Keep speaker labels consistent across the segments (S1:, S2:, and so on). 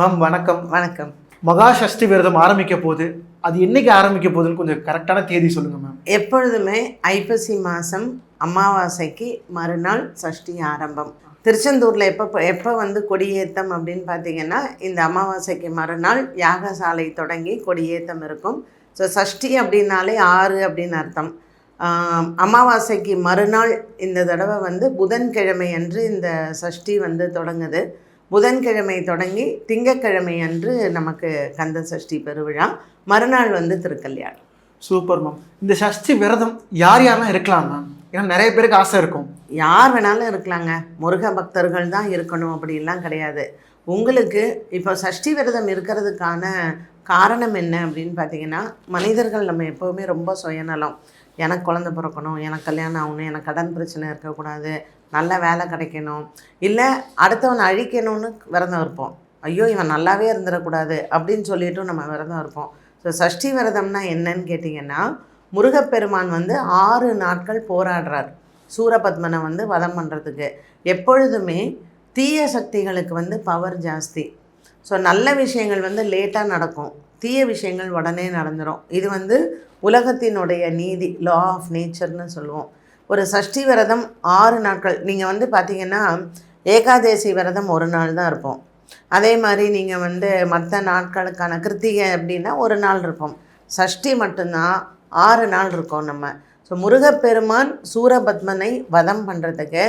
S1: Ma'am வணக்கம்.
S2: வணக்கம்.
S1: மகா சஷ்டி விரதம் ஆரம்பிக்க போகுது அது என்னைக்கு ஆரம்பிக்க போகுதுன்னு கொஞ்சம் கரெக்டான தேதி சொல்லுங்க மேம்
S2: எப்பொழுதுமே ஐப்பசி மாதம் அமாவாசைக்கு மறுநாள் சஷ்டி ஆரம்பம். திருச்செந்தூரில் எப்போ எப்போ வந்து கொடியேற்றம் அப்படின்னு பார்த்தீங்கன்னா இந்த அமாவாசைக்கு மறுநாள் யாகசாலை தொடங்கி கொடியேற்றம் இருக்கும். ஸோ சஷ்டி அப்படின்னாலே ஆறு அப்படின்னு அர்த்தம். அமாவாசைக்கு மறுநாள் இந்த தடவை வந்து புதன்கிழமை அன்று இந்த சஷ்டி வந்து தொடங்குது. புதன்கிழமை தொடங்கி திங்கட்கிழமை அன்று நமக்கு கந்த சஷ்டி பெருவிழா. மறுநாள் வந்து திருக்கல்யாணம்.
S1: சூப்பர் மேம் இந்த சஷ்டி விரதம் யார் யாரெல்லாம் இருக்கலாம் மேம் ஏன்னா நிறைய பேருக்கு ஆசை இருக்கும்.
S2: யார் வேணாலும் இருக்கலாங்க. முருக பக்தர்கள் தான் இருக்கணும் அப்படிலாம் கிடையாது. உங்களுக்கு இப்போ சஷ்டி விரதம் இருக்கிறதுக்கான காரணம் என்ன அப்படின்னு பார்த்தீங்கன்னா மனிதர்கள் நம்ம எப்போவுமே ரொம்ப சுயநலம். எனக்கு குழந்தை பிறக்கணும் எனக்கு கல்யாணம் ஆகணும் எனக்கு கடன் பிரச்சனை இருக்கக்கூடாது நல்ல வேலை கிடைக்கணும். இல்லை அடுத்தவனை அழிக்கணும்னு விரதம் இருப்போம். ஐயோ இவன் நல்லாவே இருந்துடக்கூடாது அப்படின்னு சொல்லிட்டும் நம்ம விரதம் இருப்போம். ஸோ சஷ்டி விரதம்னா என்னன்னு கேட்டிங்கன்னா முருகப்பெருமான் வந்து ஆறு நாட்கள் போராடுறார். சூரபத்மனை வந்து வதம் பண்ணுறதுக்கு எப்பொழுதுமே தீய சக்திகளுக்கு வந்து பவர் ஜாஸ்தி. ஸோ நல்ல விஷயங்கள் வந்து லேட்டாக நடக்கும். தீய விஷயங்கள் உடனே நடந்துடும் இது வந்து உலகத்தினுடைய நீதி லா ஆஃப் நேச்சர்னு சொல்லுவோம். ஒரு சஷ்டி விரதம் ஆறு நாட்கள். நீங்கள் வந்து பார்த்தீங்கன்னா ஏகாதேசி விரதம் ஒரு நாள் தான் இருப்போம். அதே மாதிரி நீங்கள் வந்து மற்ற நாட்களுக்கான கிருத்திகை அப்படின்னா ஒரு நாள் இருப்போம். சஷ்டி மட்டும்தான் ஆறு நாள் இருக்கோம் நம்ம. ஸோ முருகப்பெருமான் சூரபத்மனை வதம் பண்ணுறதுக்கு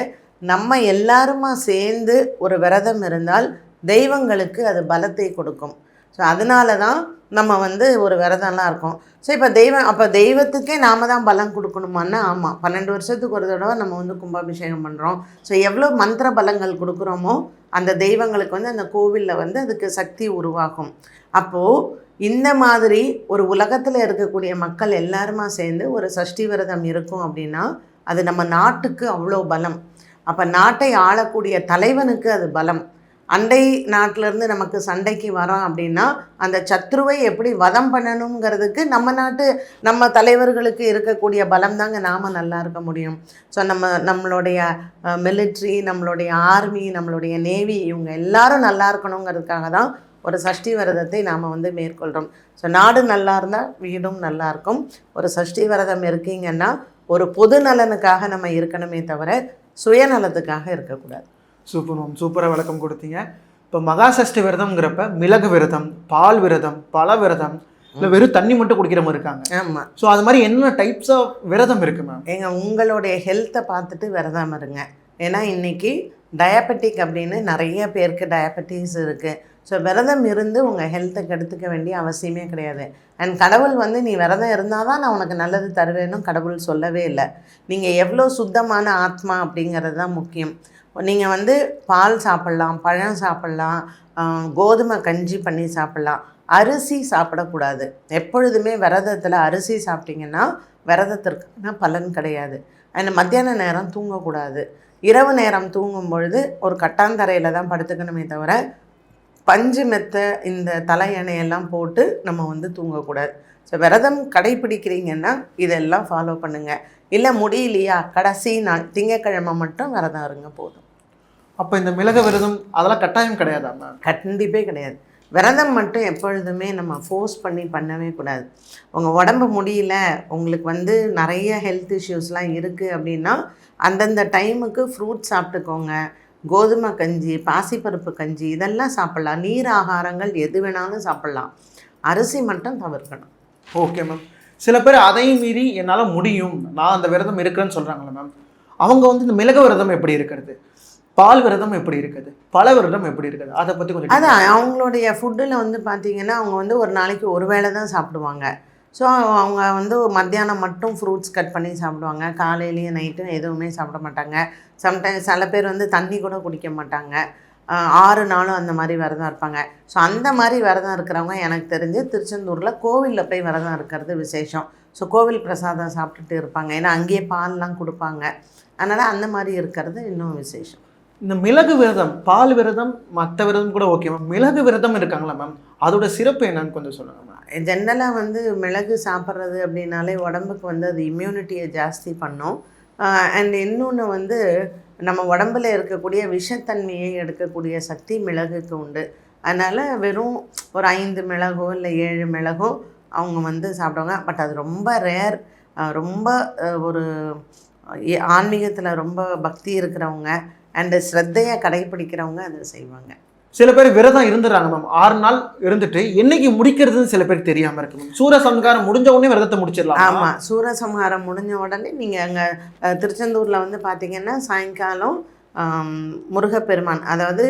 S2: நம்ம எல்லாருமா சேர்ந்து ஒரு விரதம் இருந்தால் தெய்வங்களுக்கு அது பலத்தை கொடுக்கும். ஸோ அதனால தான் நம்ம வந்து ஒரு விரதம்லாம் இருக்கோம். ஸோ இப்போ தெய்வம் அப்போ தெய்வத்துக்கே நாம தான் பலம் கொடுக்கணுமான்னா ஆமாம் பன்னெண்டு வருஷத்துக்கு ஒரு தடவை நம்ம வந்து கும்பாபிஷேகம் பண்ணுறோம் ஸோ எவ்வளோ மந்திர பலங்கள் கொடுக்குறோமோ அந்த தெய்வங்களுக்கு வந்து அந்த கோவிலில் வந்து அதுக்கு சக்தி உருவாகும். அப்போது இந்த மாதிரி ஒரு உலகத்தில் இருக்கக்கூடிய மக்கள் எல்லாருமா சேர்ந்து ஒரு சஷ்டி விரதம் இருக்கும் அப்படின்னா அது நம்ம நாட்டுக்கு அவ்வளோ பலம். அப்போ நாட்டை ஆளக்கூடிய தலைவனுக்கு அது பலம். அண்டை நாட்டிலேருந்து நமக்கு சண்டைக்கு வரோம் அப்படின்னா அந்த சத்ருவை எப்படி வதம் பண்ணணுங்கிறதுக்கு நம்ம நாட்டு நம்ம தலைவர்களுக்கு இருக்கக்கூடிய பலம் தாங்க நாம் நல்லா இருக்க முடியும். ஸோ நம்ம நம்மளுடைய மிலிட்ரி நம்மளுடைய ஆர்மி நம்மளுடைய நேவி இவங்க எல்லாரும் நல்லா இருக்கணுங்கிறதுக்காக தான் ஒரு சஷ்டி விரதத்தை நாம் வந்து மேற்கொள்கிறோம் ஸோ நாடு நல்லா இருந்தால் வீடும் நல்லா இருக்கும். ஒரு சஷ்டி விரதம் இருக்கீங்கன்னா ஒரு பொது நலனுக்காக நம்ம இருக்கணுமே தவிர சுயநலத்துக்காக இருக்கக்கூடாது.
S1: சூப்பர் மேம் சூப்பராக விளக்கம் கொடுத்தீங்க. இப்போ மகா சஷ்டி விரதம்ங்கிறப்ப மிளகு விரதம் பால் விரதம் பழ விரதம் இல்லை வெறும் தண்ணி மட்டும் குடிக்கிற மாதிரி இருக்காங்க.
S2: ஆமாம்
S1: ஸோ அது மாதிரி என்ன டைப்ஸ் ஆஃப் விரதம் இருக்கு மேம்
S2: ஏங்க உங்களுடைய ஹெல்த்தை பார்த்துட்டு விரதம் இருங்க. ஏன்னா இன்னைக்கு டயபெட்டிக் அப்படின்னு நிறைய பேருக்கு டயபெட்டிஸ் இருக்குது ஸோ விரதம் இருந்து உங்கள் ஹெல்த்தை கெடுத்துக்க வேண்டிய அவசியமே கிடையாது. அண்ட் கடவுள் வந்து நீ விரதம் இருந்தால் தான் நான் உனக்கு நல்லது தருவேன்னு கடவுள் சொல்லவே இல்லை. நீங்கள் எவ்வளோ சுத்தமான ஆத்மா அப்படிங்கிறது தான் முக்கியம். நீங்கள் வந்து பால் சாப்பிட்லாம் பழம் சாப்பிட்லாம் கோதுமை கஞ்சி பண்ணி சாப்பிட்லாம். அரிசி சாப்பிடக்கூடாது. எப்பொழுதுமே விரதத்தில் அரிசி சாப்பிட்டீங்கன்னா விரதத்திற்கான பலன் கிடையாது. அண்ட் மத்தியான நேரம் தூங்கக்கூடாது. இரவு நேரம் தூங்கும் பொழுது ஒரு கட்டாந்தரையில் தான் படுத்துக்கணுமே தவிர பஞ்சு மெத்த இந்த தலையணையெல்லாம் போட்டு நம்ம வந்து தூங்கக்கூடாது. ஸோ விரதம் கடைப்பிடிக்கிறீங்கன்னா இதெல்லாம் ஃபாலோ பண்ணுங்கள் இல்லை முடியலையா? கடைசி நாள் திங்கக்கிழமை மட்டும் விரதம் இருங்க போதும்.
S1: அப்போ இந்த மிளகு விரதம் அதெல்லாம் கட்டாயம் கிடையாதா
S2: கண்டிப்பே கிடையாது. விரதம் மட்டும் எப்பொழுதுமே நம்ம ஃபோர்ஸ் பண்ணி பண்ணவே கூடாது. உங்கள் உடம்பு முடியல உங்களுக்கு வந்து நிறைய ஹெல்த் இஷ்யூஸ்லாம் இருக்குது அப்படின்னா அந்தந்த டைமுக்கு ஃப்ரூட் சாப்பிட்டுக்கோங்க. கோதுமை கஞ்சி பாசிப்பருப்பு கஞ்சி இதெல்லாம் சாப்பிட்லாம். நீர் ஆகாரங்கள் எது வேணாலும் சாப்பிட்லாம். அரிசி மட்டும் தவிர்க்கணும்.
S1: ஓகே மேம் சில பேர் அதையும் மீறி என்னால் முடியும். நான் அந்த விரதம் இருக்கிறேன்னு சொல்கிறாங்களே மேம் அவங்க வந்து இந்த மிளகு விரதம் எப்படி இருக்கிறது? பால் விரதம் எப்படி இருக்குது? பழ விரதம் எப்படி இருக்குது? அதை பற்றி கொஞ்சம்
S2: அதான் அவங்களுடைய ஃபுட்டில் வந்து பார்த்தீங்கன்னா அவங்க வந்து ஒரு நாளைக்கு ஒரு வேளை தான் சாப்பிடுவாங்க. ஸோ அவங்க வந்து மத்தியானம் மட்டும் ஃப்ரூட்ஸ் கட் பண்ணி சாப்பிடுவாங்க. காலையிலையும் நைட்டும் எதுவுமே சாப்பிட மாட்டாங்க. சம்டைம்ஸ் சில பேர் வந்து தண்ணி கூட குடிக்க மாட்டாங்க. ஆறு நாளும் அந்த மாதிரி விரதம் இருப்பாங்க. ஸோ அந்த மாதிரி விரதம் இருக்கிறவங்க எனக்கு தெரிஞ்சு திருச்செந்தூரில் கோவிலில் போய் விரதம் இருக்கிறது விசேஷம். ஸோ கோவில் பிரசாதம் சாப்பிட்டுட்டு இருப்பாங்க. ஏன்னா அங்கேயே பால்லாம் கொடுப்பாங்க. அதனால் அந்த மாதிரி இருக்கிறது இன்னும் விசேஷம்.
S1: இந்த மிளகு விரதம் பால் விரதம் மற்ற விரதம் கூட ஓகே மேம் மிளகு விரதம் இருக்காங்களா மேம் அதோட சிறப்பு என்னன்னு கொஞ்சம் சொல்லுங்க மேம்
S2: ஜென்ரலாக வந்து மிளகு சாப்பிட்றது அப்படின்னாலே உடம்புக்கு வந்து அது இம்யூனிட்டியை ஜாஸ்தி பண்ணும். அண்ட் இன்னொன்று வந்து நம்ம உடம்புல இருக்கக்கூடிய விஷத்தன்மையை எடுக்கக்கூடிய சக்தி மிளகுக்கு உண்டு. அதனால் வெறும் ஒரு ஐந்து மிளகோ இல்லை ஏழு மிளகோ அவங்க வந்து சாப்பிடுவாங்க. பட் அது ரொம்ப ரேர் ரொம்ப ஒரு ஆன்மீகத்தில் ரொம்ப பக்தி இருக்கிறவங்க அண்டு ஸ்ரத்தையை கடைப்பிடிக்கிறவங்க அதை செய்வாங்க.
S1: சில பேர் விரதம் இருந்துடுறாங்க மேம் ஆறு நாள் இருந்துட்டு என்னைக்கு முடிக்கிறதுன்னு சில பேருக்கு தெரியாம இருக்கு மேம் சூரசம்காரம் முடிஞ்ச உடனே விரதத்தை முடிச்சிடலாம்?
S2: ஆமாம் சூரசம்ஹாரம் முடிஞ்ச உடனே நீங்கள் அங்கே திருச்செந்தூரில் வந்து பார்த்தீங்கன்னா சாயங்காலம் முருகப்பெருமான் அதாவது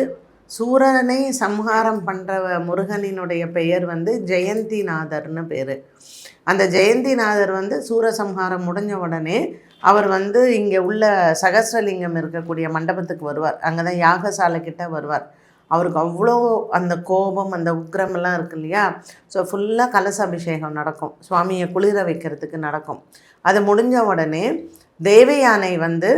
S2: சூரனை சம்ஹாரம் பண்ணுற முருகனினுடைய பெயர் வந்து ஜெயந்திநாதர்னு பேர். அந்த ஜெயந்திநாதர் வந்து சூரசம்ஹாரம் முடிஞ்ச உடனே அவர் வந்து இங்கே உள்ள சகஸ்ரலிங்கம் இருக்கக்கூடிய மண்டபத்துக்கு வருவார். அங்கே தான் யாகசாலை கிட்ட வருவார். அவருக்கு அவ்வளோ அந்த கோபம் அந்த உக்கிரமெல்லாம் இருக்கு இல்லையா? ஸோ ஃபுல்லாக கலச அபிஷேகம் நடக்கும். சுவாமியை குளிர வைக்கிறதுக்கு நடக்கும். அது முடிஞ்ச உடனே தேவயானை வந்து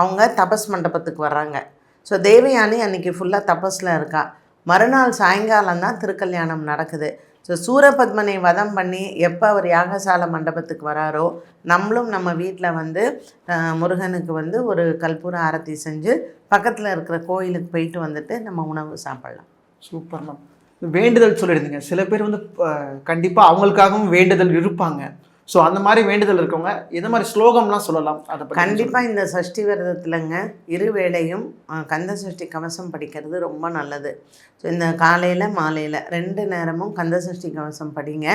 S2: அவங்க தபஸ் மண்டபத்துக்கு வர்றாங்க. ஸோ தேவயானி அன்றைக்கி ஃபுல்லாக தபஸில் இருக்கா. மறுநாள் சாயங்காலம் தான் திருக்கல்யாணம் நடக்குது. ஸோ சூரபத்மனை வதம் பண்ணி எப்போ அவர் யாகசால மண்டபத்துக்கு வராரோ நம்மளும் நம்ம வீட்டில் வந்து முருகனுக்கு வந்து ஒரு கல்பூர ஆரத்தி செஞ்சு பக்கத்தில் இருக்கிற கோயிலுக்கு போயிட்டு வந்துட்டு நம்ம உணவு சாப்பிடலாம்.
S1: சூப்பர் மேம் வேண்டுதல் சொல்லியிருந்தீங்க. சில பேர் வந்து கண்டிப்பாக அவங்களுக்காகவும் வேண்டுதல் இருப்பாங்க. ஸோ அந்த மாதிரி வேண்டுதல் இருக்கவங்க எந்த மாதிரி ஸ்லோகம்லாம் சொல்லலாம்? அதை
S2: கண்டிப்பாக இந்த சஷ்டி விரதத்துலங்க இரு வேளையும் கந்த சஷ்டி கவசம் படிக்கிறது ரொம்ப நல்லது. ஸோ இந்த காலையில் மாலையில் ரெண்டு நேரமும் கந்த சஷ்டி கவசம் படிங்க.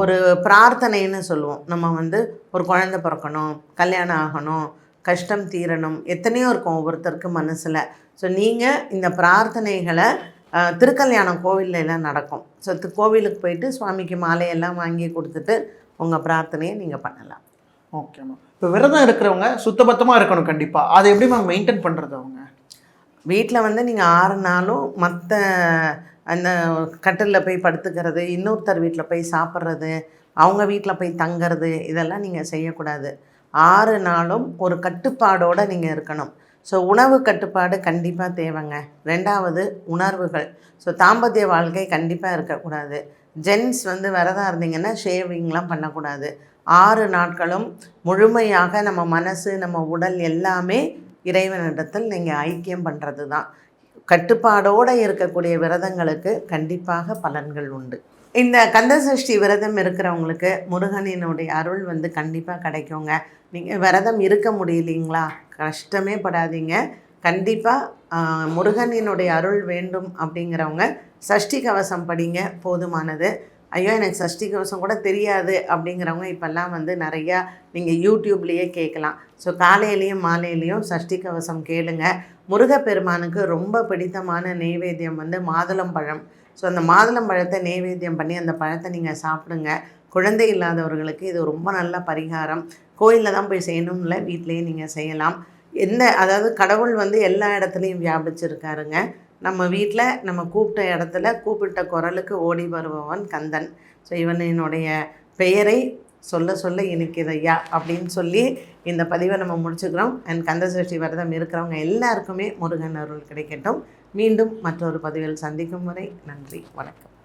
S2: ஒரு பிரார்த்தனைன்னு சொல்லுவோம். நம்ம வந்து ஒரு குழந்தை பிறக்கணும் கல்யாணம் ஆகணும் கஷ்டம் தீரணும் எத்தனையோ இருக்கும் ஒவ்வொருத்தருக்கு மனசில். ஸோ நீங்கள் இந்த பிரார்த்தனைகளை திருக்கல்யாணம் கோவில்ல எல்லாம் நடக்கும். ஸோ கோவிலுக்கு போயிட்டு சுவாமிக்கு மாலையெல்லாம் வாங்கி கொடுத்துட்டு உங்கள் பிரார்த்தனையை நீங்கள் பண்ணலாம்.
S1: ஓகே மேம் இப்போ விரதம் இருக்கிறவங்க சுத்தபத்தமா இருக்கணும் கண்டிப்பா. அதை எப்படி மேம் மெயின்டைன் பண்றது அவங்க?
S2: வீட்டில் வந்து நீங்கள் ஆறு நாளும் மற்ற அந்த கட்டிலில் போய் படுத்துக்கிறது இன்னொருத்தர் வீட்டில் போய் சாப்பிட்றது அவங்க வீட்டில் போய் தங்கிறது இதெல்லாம் நீங்கள் செய்யக்கூடாது. ஆறு நாளும் ஒரு கட்டுப்பாடோடு நீங்கள் இருக்கணும். ஸோ உணவு கட்டுப்பாடு கண்டிப்பாக தேவைங்க. ரெண்டாவது உணர்வுகள். ஸோ தாம்பத்திய வாழ்க்கை கண்டிப்பாக இருக்கக்கூடாது. ஜென்ஸ் வந்து விரதம் இருந்தீங்கன்னா ஷேவிங்லாம் பண்ணக்கூடாது. ஆறு நாட்களும் முழுமையாக நம்ம மனசு நம்ம உடல் எல்லாமே இறைவனிடத்தில் நீங்கள் ஐக்கியம் பண்ணுறது தான் கட்டுப்பாடோடு இருக்கக்கூடிய விரதங்களுக்கு கண்டிப்பாக பலன்கள் உண்டு. இந்த கந்தசஷ்டி விரதம் இருக்கிறவங்களுக்கு முருகனினுடைய அருள் வந்து கண்டிப்பாக கிடைக்குங்க. நீங்கள் விரதம் இருக்க முடியலைங்களா? கஷ்டமே படாதீங்க. கண்டிப்பாக முருகனினுடைய அருள் வேண்டும் அப்படிங்கிறவங்க சஷ்டி கவசம் படிங்க போதுமானது. ஐயோ எனக்கு சஷ்டி கவசம் கூட தெரியாது அப்படிங்கிறவங்க இப்போல்லாம் வந்து நிறையா நீங்கள் யூடியூப்லேயே கேட்கலாம். ஸோ காலையிலையும் மாலையிலையும் சஷ்டி கவசம் கேளுங்க. முருகப்பெருமானுக்கு ரொம்ப பிடித்தமான நெய்வேத்தியம் வந்து மாதுளம்பழம் ஸோ அந்த மாதுளம்பழத்தை நெய்வேத்தியம் பண்ணி அந்த பழத்தை நீங்கள் சாப்பிடுங்க. குழந்தை இல்லாதவர்களுக்கு இது ரொம்ப நல்ல பரிகாரம். கோயிலில் தான் போய் செய்யணும்ல வீட்டிலேயே நீங்கள் செய்யலாம். என்ன அதாவது கடவுள் வந்து எல்லா இடத்துலையும் வியாபிச்சிருக்காருங்க. நம்ம வீட்டில் நம்ம கூப்பிட்ட இடத்துல கூப்பிட்ட குரலுக்கு ஓடி வருபவன் கந்தன். ஸோ இவனினுடைய பெயரை சொல்ல சொல்ல இனிக்குதையா அப்படின்னு சொல்லி இந்த பதிவை நம்ம முடிச்சுக்கிறோம். அண்ட் கந்த சஷ்டி விரதம் இருக்கிறவங்க எல்லாருக்குமே முருகன் அருள் கிடைக்கட்டும். மீண்டும் மற்றொரு பதிவில் சந்திக்கும் வரை நன்றி வணக்கம்.